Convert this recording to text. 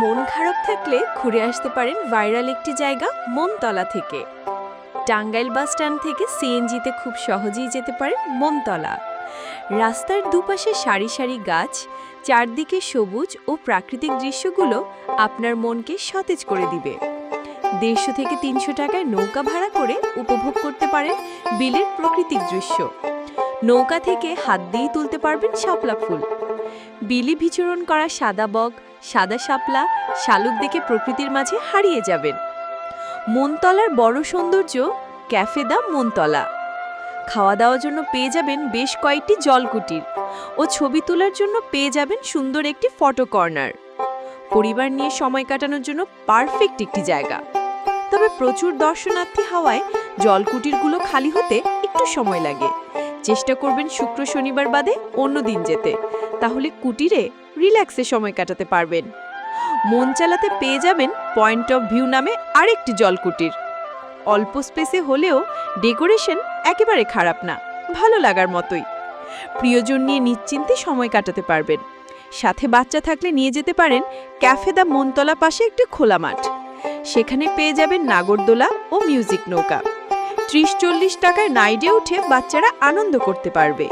মন খারাপ থাকলে ঘুরে আসতে পারেন ভাইরাল একটি জায়গা মনতলা থেকে। টাঙ্গাইল বাস স্ট্যান্ড থেকে সিএনজিতে খুব সহজেই যেতে পারেন মনতলা রাস্তার দুপাশে সারি সারি গাছ, চারদিকে সবুজ ও প্রাকৃতিক দৃশ্যগুলো আপনার মনকে সতেজ করে দিবে। দেড়শো থেকে তিনশো টাকায় নৌকা ভাড়া করে উপভোগ করতে পারেন বিলের প্রাকৃতিক দৃশ্য। নৌকা থেকে হাত দিয়েই তুলতে পারবেন শাপলা ফুল। বিলি বিচরণ করা সাদা বক, সাদা শাপলা, শালুক দেখে প্রকৃতির মাঝে হারিয়ে যাবেন। মনতলার বড় সৌন্দর্য, ক্যাফে দা মনতলা। খাওয়া দাওয়ার জন্য পেয়ে যাবেন বেশ কয়েকটি জলকুটির ও ছবি তোলার জন্য পেয়ে যাবেন সুন্দর একটি ফটো কর্নার। পরিবার নিয়ে সময় কাটানোর জন্য পারফেক্ট একটি জায়গা। তবে প্রচুর দর্শনার্থী হওয়ায় জলকুটিরগুলো খালি হতে একটু সময় লাগে। চেষ্টা করবেন শুক্র শনিবার বাদে অন্য দিন যেতে। তাহলে কুটিরে রিল্যাক্সে সময় কাটাতে পারবেন। মন চালাতে পেয়ে যাবেন পয়েন্ট অফ ভিউ নামে আরেকটি জলকুটির। অল্প স্পেসে হলেও ডেকোরেশন একেবারে খারাপ না, ভালো লাগার মতোই। প্রিয়জন নিয়ে নিশ্চিন্তে সময় কাটাতে পারবেন। সাথে বাচ্চা থাকলে নিয়ে যেতে পারেন ক্যাফে দা মনতলা পাশে একটি খোলা মাঠ। সেখানে পেয়ে যাবেন নাগরদোলা ও মিউজিক নৌকা। ত্রিশ চল্লিশ টাকায় নাইডে উঠে বাচ্চারা আনন্দ করতে পারবে।